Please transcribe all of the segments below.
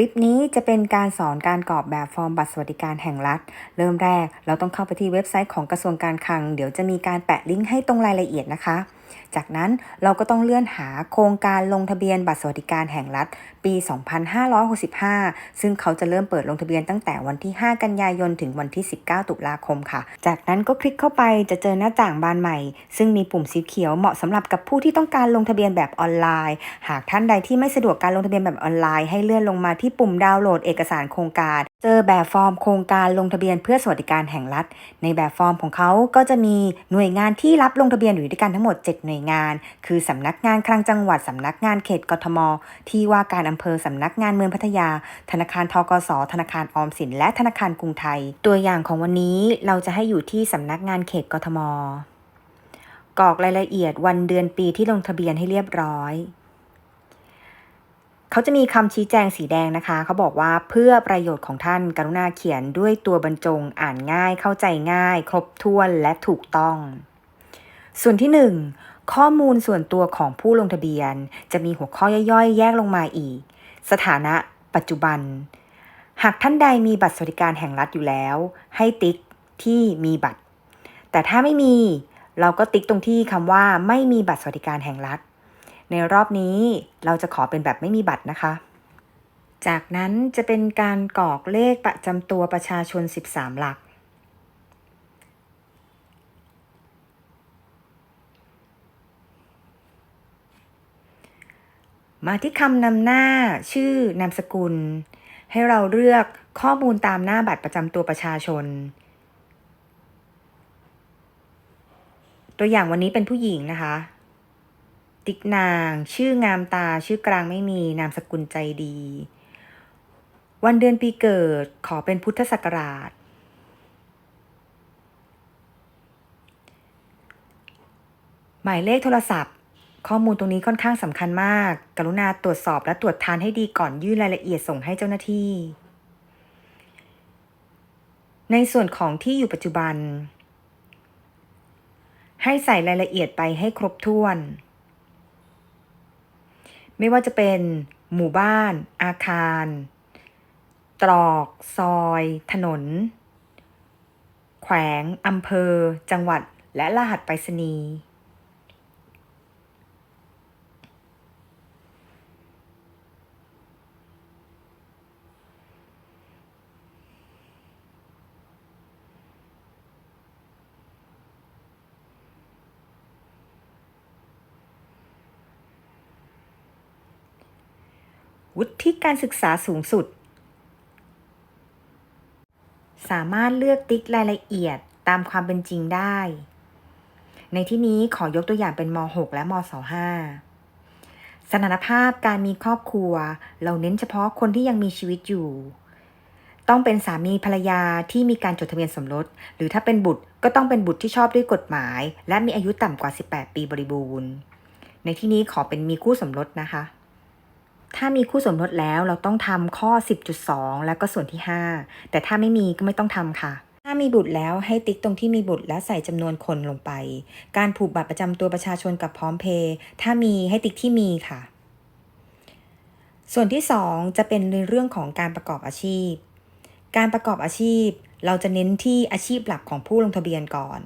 ลิปนี้จะเป็นการสอนการกรอกแบบฟอร์มบัตรสวัสดิการแห่งรัฐ เริ่มแรกเราต้องเข้าไปที่เว็บไซต์ของกระทรวงการคลัง เดี๋ยวจะมีการแปะลิงก์ให้ตรงรายละเอียดนะคะ จากนั้นเราก็ต้องเลื่อนหาโครงการลงทะเบียนบัตรสวัสดิการแห่งรัฐ ปี 2565 ซึ่งเขาจะเริ่มเปิดลงทะเบียนตั้งแต่วันที่ 5 กันยายนถึงวันที่ 19 ตุลาคมค่ะ จากนั้นก็คลิกเข้าไปจะเจอหน้าต่างบานใหม่ ซึ่งมีปุ่มสีเขียวเหมาะสำหรับกับผู้ที่ต้องการลงทะเบียนแบบออนไลน์ หากท่านใดที่ไม่สะดวกการลงทะเบียนแบบออนไลน์ให้เลื่อนลงมาที่ปุ่มดาวน์โหลดเอกสารโครงการ เจอแบบฟอร์มโครงการลงทะเบียนเพื่อสวัสดิการแห่งรัฐ ในแบบฟอร์มของเขาก็จะมีหน่วยงานที่รับลงทะเบียนอยู่ด้วยกันทั้งหมด 7 หน่วยงาน คือสำนักงานคลังจังหวัดสำนักงานเขตกทม ที่ว่าการอำเภอสำนักงานเมืองพัทยา ธนาคารทกส ธนาคารออมสิน และธนาคารกรุงไทย ตัวอย่างของวันนี้เราจะให้อยู่ที่สำนักงานเขตกทมกรอกรายละเอียดวันเดือนปีที่ลงทะเบียนให้เรียบร้อย เขาจะมีคำชี้แจงสีแดงนะคะ เขาบอกว่าเพื่อประโยชน์ของท่านกรุณาเขียนด้วยตัวบรรจงอ่านง่าย เข้าใจง่าย ครบถ้วนและถูกต้อง ส่วนที่ 1 ข้อมูลส่วนตัวของผู้ลงทะเบียน จะมีหัวข้อย่อยๆ แยกลงมาอีก สถานะปัจจุบัน หากท่านใดมีบัตรสวัสดิการแห่งรัฐอยู่แล้ว ให้ติ๊กที่มีบัตร แต่ถ้าไม่มีเราก็ติ๊กตรงที่คำว่าไม่มีบัตรสวัสดิการแห่งรัฐ ในรอบนี้เราจะขอเป็นแบบไม่มีบัตรนะคะ จากนั้นจะเป็นการกรอกเลขประจำตัวประชาชน 13 หลัก มาที่คำนำหน้าชื่อนามสกุล ให้เราเลือกข้อมูลตามหน้าบัตรประจำตัวประชาชน ตัวอย่างวันนี้เป็นผู้หญิงนะคะ ติ๊กนาง ชื่องามตาชื่อกลางไม่มีนามสกุลใจดี วันเดือนปีเกิดขอเป็นพุทธศักราช หมายเลขโทรศัพท์ ข้อมูลตรงนี้ค่อนข้างสำคัญมาก กรุณาตรวจสอบและตรวจทานให้ดีก่อนยื่นรายละเอียดส่งให้เจ้าหน้าที่ ในส่วนของที่อยู่ปัจจุบันให้ใส่รายละเอียดไปให้ครบถ้วน ไม่ว่าจะเป็นหมู่บ้าน อาคาร ตรอก ซอย ถนน แขวง อำเภอ จังหวัด และรหัสไปรษณีย์ วุฒิการศึกษาสูงสุด สามารถเลือกติ๊กรายละเอียดตามความเป็นจริงได้ ในที่นี้ขอยกตัวอย่างเป็นม .6 และม .25 สถานภาพการมีครอบครัว เราเน้นเฉพาะคนที่ยังมีชีวิตอยู่ ต้องเป็นสามีภรรยาที่มีการจดทะเบียนสมรส หรือถ้าเป็นบุตรก็ต้องเป็นบุตรที่ชอบด้วยกฎหมาย และมีอายุต่ำกว่า 18 ปีบริบูรณ์ ในที่นี้ขอเป็นมีคู่สมรสนะคะ ถ้ามีคู่สมรสแล้วเราต้องทำข้อ 10.2 แล้วก็ส่วนที่ 5 แต่ถ้าไม่มีก็ไม่ต้องทำค่ะ ถ้ามีบุตรแล้วให้ติ๊กตรงที่มีบุตรและใส่จำนวนคนลงไป การผูกบัตรประจำตัวประชาชนกับพร้อมเพย์ถ้ามีให้ติ๊กที่มีค่ะ ส่วนที่ 2 จะเป็นในเรื่องของการประกอบอาชีพ การประกอบอาชีพ เราจะเน้นที่อาชีพหลักของผู้ลงทะเบียนก่อน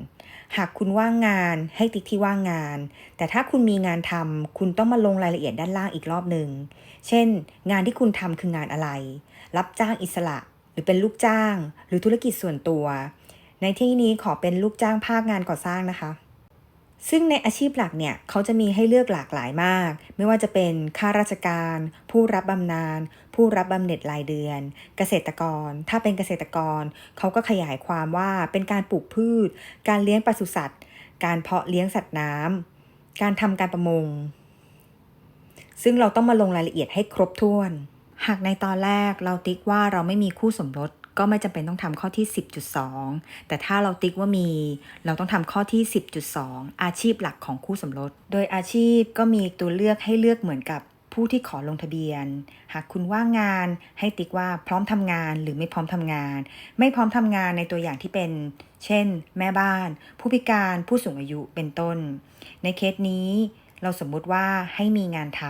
หากคุณว่างงานให้ติ๊กที่ว่างงาน แต่ถ้าคุณมีงานทำคุณต้องมาลงรายละเอียดด้านล่างอีกรอบหนึ่ง เช่น งานที่คุณทำคืองานอะไร รับจ้างอิสระ หรือเป็นลูกจ้าง หรือธุรกิจส่วนตัว ในที่นี้ขอเป็นลูกจ้างภาคงานก่อสร้างนะคะ ซึ่งในอาชีพหลักเนี่ยเขาจะมีให้เลือกหลากหลายมาก ไม่ว่าจะเป็นข้าราชการ ผู้รับบำนาญ ผู้รับบำเหน็จรายเดือน เกษตรกร ถ้าเป็นเกษตรกร เขาก็ขยายความว่าเป็นการปลูกพืช การเลี้ยงปศุสัตว์ การเพาะเลี้ยงสัตว์น้ำการทำการประมง ซึ่งเราต้องมาลงรายละเอียดให้ครบถ้วน หากในตอนแรกเราติ๊กว่าเราไม่มีคู่สมรสก็ไม่จำเป็นต้องทำข้อที่ 10.2 แต่ถ้าเราติ๊กว่ามี เราต้องทำข้อที่ 10.2 อาชีพหลักของคู่สมรส โดยอาชีพก็มีตัวเลือกให้เลือกเหมือนกับ ผู้ที่ขอลงทะเบียน หากคุณว่างงานให้ติ๊กว่าพร้อมทำงานหรือไม่พร้อมทำงาน ไม่พร้อมทำงานในตัวอย่างที่เป็น เช่น แม่บ้าน ผู้พิการผู้สูงอายุเป็นต้น ในเคสนี้ เราสมมุติว่าให้มีงานท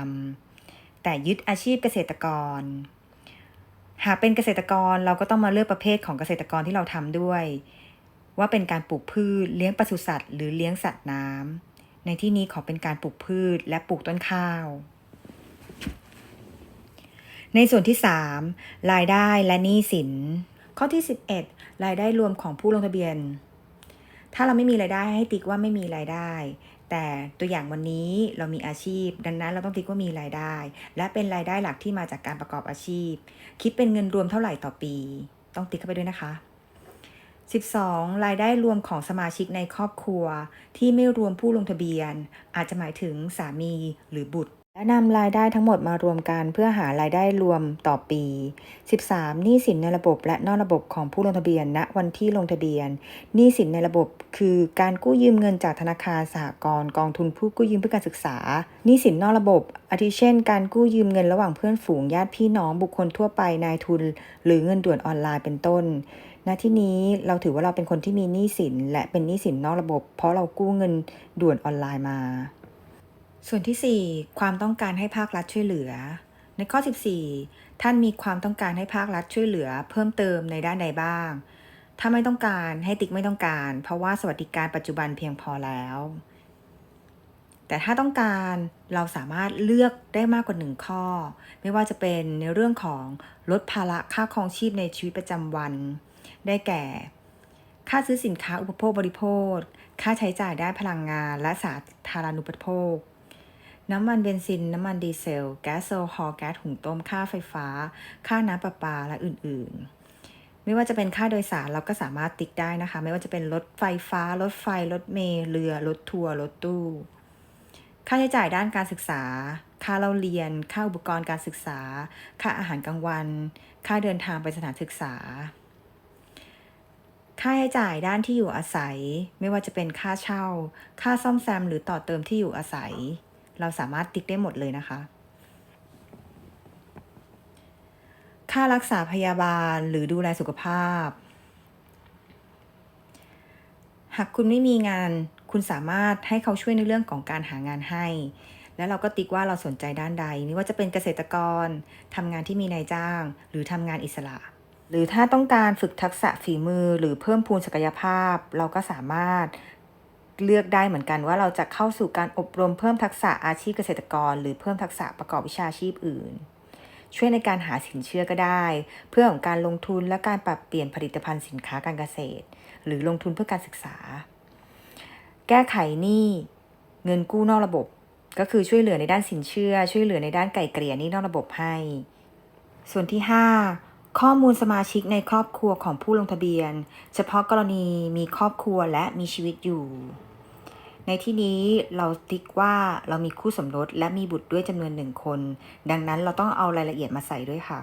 ำแต่ยึดอาชีพเกษตรกร หากเป็นเกษตรกรเราก็ต้องมาเลือกประเภทของเกษตรกรที่เราทำด้วย ว่าเป็นการปลูกพืช เลี้ยงปศุสัตว์ หรือเลี้ยงสัตว์น้ำในที่นี้ขอเป็นการปลูกพืชและปลูกต้นข้าว ในส่วนที่ 3 รายได้และหนี้สิน ข้อที่ 11 รายได้รวมของผู้ลงทะเบียน ถ้าเราไม่มีรายได้ให้ติ๊กว่าไม่มีรายได้ แต่ตัวอย่างวันนี้เรามีอาชีพ ดังนั้นเราต้องติ๊กว่ามีรายได้ และเป็นรายได้หลักที่มาจากการประกอบอาชีพ คิดเป็นเงินรวมเท่าไหร่ต่อปี ต้องติ๊กเข้าไปด้วยนะคะ 12. รายได้รวมของสมาชิกในครอบครัว ที่ไม่รวมผู้ลงทะเบียน อาจจะหมายถึงสามีหรือบุตร และนำรายได้ทั้งหมดมารวมกันเพื่อหารายได้รวมต่อปี 13. หนี้สินในระบบและนอกระบบของผู้ลงทะเบียนณวันที่ลงทะเบียนหนี้สินในระบบคือการกู้ยืมเงินจากธนาคารสหกรณ์กองทุนผู้กู้ยืมเพื่อการศึกษาหนี้สินนอกระบบ อาทิเช่น การกู้ยืมเงินระหว่างเพื่อนฝูงญาติพี่น้องบุคคลทั่วไปนายทุน หรือเงินด่วนออนไลน์เป็นต้นณที่นี้เราถือว่าเราเป็นคนที่มีหนี้สินและเป็นหนี้สินนอกระบบ เพราะเรากู้เงินด่วนออนไลน์มา ส่วนที่ 4 ความต้องการให้ภาครัฐช่วยเหลือ ในข้อ 14 ท่านมีความต้องการให้ภาครัฐช่วยเหลือ เพิ่มเติมในด้านใดบ้าง ถ้าไม่ต้องการให้ติ๊กไม่ต้องการ เพราะว่าสวัสดิการปัจจุบันเพียงพอแล้ว แต่ถ้าต้องการเราสามารถเลือกได้มากกว่าหนึ่งข้อ ไม่ว่าจะเป็นในเรื่องของลดภาระค่าครองชีพในชีวิตประจำวัน ได้แก่ ค่าซื้อสินค้าอุปโภคบริโภค ค่าใช้จ่ายด้านพลังงานและสาธารณูปโภค น้ำมันเบนซิน น้ำมันดีเซล แก๊สโซฮอล์แก๊สหุงต้ม ค่าไฟฟ้า ค่าน้ำประปา และอื่นๆ ไม่ว่าจะเป็นค่าโดยสารเราก็สามารถติ๊กได้นะคะ ไม่ว่าจะเป็นรถไฟฟ้า รถไฟ รถเมล์เรือ รถทัวร์ รถตู้ ค่าใช้จ่ายด้านการศึกษา ค่าเราเรียน ค่าอุปกรณ์การศึกษา ค่าอาหารกลางวัน ค่าเดินทางไปสถานศึกษา ค่าใช้จ่ายด้านที่อยู่อาศัย ไม่ว่าจะเป็นค่าเช่า ค่าซ่อมแซมหรือต่อเติมที่อยู่อาศัย เราสามารถติ๊กได้หมดเลยนะคะ ค่ารักษาพยาบาลหรือดูแลสุขภาพ หากคุณไม่มีงานคุณสามารถให้เขาช่วยในเรื่องของการหางานให้ แล้วเราก็ติ๊กว่าเราสนใจด้านใด ไม่ว่าจะเป็นเกษตรกรทำงานที่มีนายจ้าง หรือทำงานอิสระหรือถ้าต้องการฝึกทักษะฝีมือหรือเพิ่มพูนศักยภาพ เราก็สามารถ เลือกได้เหมือนกันว่าเราจะเข้าสู่การอบรมเพิ่มทักษะอาชีพเกษตรกร หรือเพิ่มทักษะประกอบวิชาชีพอื่น ช่วยในการหาสินเชื่อก็ได้ เพื่อของการลงทุนและการปรับเปลี่ยนผลิตภัณฑ์สินค้าการเกษตร หรือลงทุนเพื่อการศึกษา แก้ไขหนี้เงินกู้นอกระบบ ก็คือช่วยเหลือในด้านสินเชื่อ ช่วยเหลือในด้านไก่เกลี่ยหนี้นอกระบบให้ ส่วนที่ 5 ข้อมูลสมาชิกในครอบครัวของผู้ลงทะเบียน เฉพาะกรณีมีครอบครัวและมีชีวิตอยู่ ในที่นี้เราติ๊กว่าเรามีคู่สมรสและมีบุตรด้วยจำนวนหนึ่งคน ดังนั้นเราต้องเอารายละเอียดมาใส่ด้วยค่ะ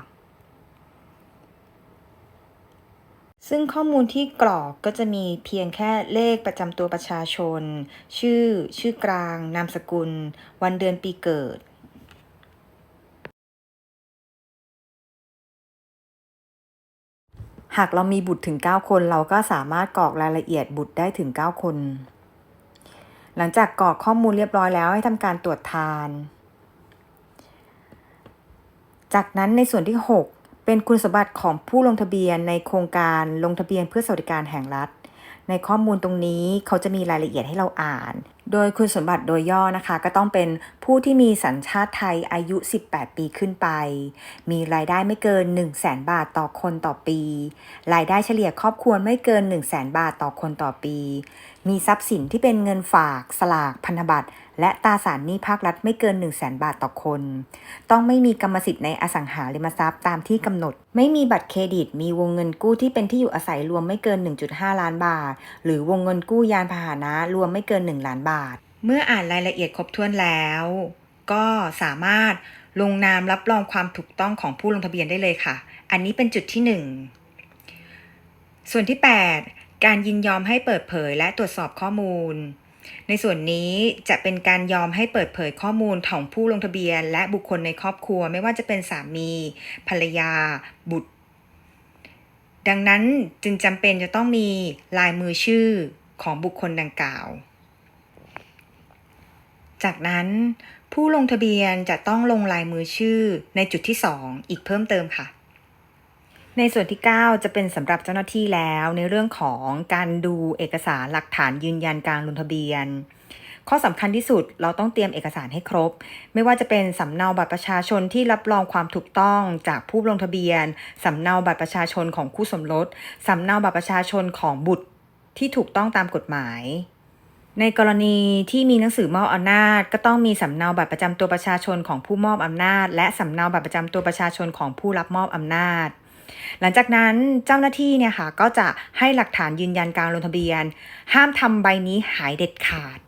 ซึ่งข้อมูลที่กรอกก็จะมีเพียงแค่เลขประจำตัวประชาชน ชื่อ ชื่อกลาง นามสกุล วันเดือนปีเกิด หากเรามีบุตรถึง 9 คน เราก็สามารถกรอกรายละเอียดบุตรได้ถึง 9 คน หลังจากกรอกข้อมูลเรียบร้อยแล้วให้ทำการตรวจทาน จากนั้นในส่วนที่ 6 เป็นคุณสมบัติของผู้ลงทะเบียนในโครงการลงทะเบียนเพื่อสวัสดิการแห่งรัฐ ในข้อมูลตรงนี้เขาจะมีรายละเอียดให้เราอ่าน โดยคุณสมบัติโดยย่อนะคะ ก็ต้องเป็นผู้ที่มีสัญชาติไทยอายุ 18 ปีขึ้นไป มีรายได้ไม่เกิน 1 0 0 0 0แบาทต่อคนต่อปี รายได้เฉลี่ยครอบครัวไม่เกิน 1 0 0 0 0แบาทต่อคนต่อปี มีทรัพย์สินที่เป็นเงินฝาก สลาก พันธบัตร และตราสารหนี้ภาครัฐไม่เกิน 1 0 0 0 0แบาทต่อคน ต้องไม่มีกรรมสิทธิ์ในอสังหาริมทรัพย์ตามที่กำหนด ไม่มีบัตรเครดิต มีวงเงินกู้ที่เป็นที่อยู่อาศัยรวมไม่เกิน 1.5 ล้านบาท หรือวงเงินกู้ยานพาหนะรวมไม่เกิน 1 ล้านบาทเมื่ออ่านรายละเอียดครบถ้วนแล้ว ก็สามารถลงนามรับรองความถูกต้องของผู้ลงทะเบียนได้เลยค่ะ อันนี้เป็นจุดที่ 1 ส่วนที่ 8 การยินยอมให้เปิดเผยและตรวจสอบข้อมูล ในส่วนนี้จะเป็นการยอมให้เปิดเผยข้อมูลของผู้ลงทะเบียน และบุคคลในครอบครัว ไม่ว่าจะเป็นสามี ภรรยา บุตร ดังนั้นจึงจำเป็นจะต้องมีลายมือชื่อของบุคคลดังกล่าว จากนั้นผู้ลงทะเบียนจะต้องลงลายมือชื่อในจุดที่ 2 อีกเพิ่มเติมค่ะ ในส่วนที่ 9 จะเป็นสำหรับเจ้าหน้าที่แล้วในเรื่องของการดูเอกสารหลักฐานยืนยันการลงทะเบียน ข้อสำคัญที่สุดเราต้องเตรียมเอกสารให้ครบ ไม่ว่าจะเป็นสำเนาบัตรประชาชนที่รับรองความถูกต้องจากผู้ลงทะเบียนสำเนาบัตรประชาชนของคู่สมรสสำเนาบัตรประชาชนของบุตรที่ถูกต้องตามกฎหมาย ในกรณีที่มีหนังสือมอบอำนาจ ก็ต้องมีสำเนาบัตรประจำตัวประชาชนของผู้มอบอำนาจ และสำเนาบัตรประจำตัวประชาชนของผู้รับมอบอำนาจ หลังจากนั้นเจ้าหน้าที่เนี่ยค่ะก็จะให้หลักฐานยืนยันการลงทะเบียน ห้ามทำใบนี้หายเด็ดขาด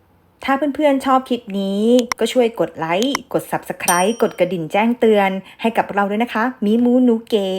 ถ้าเพื่อนๆชอบคลิปนี้ ก็ช่วยกดไลค์กด Subscribe กดกระดิ่งแจ้งเตือน ให้กับเราด้วยนะคะ มีมูนูเก๋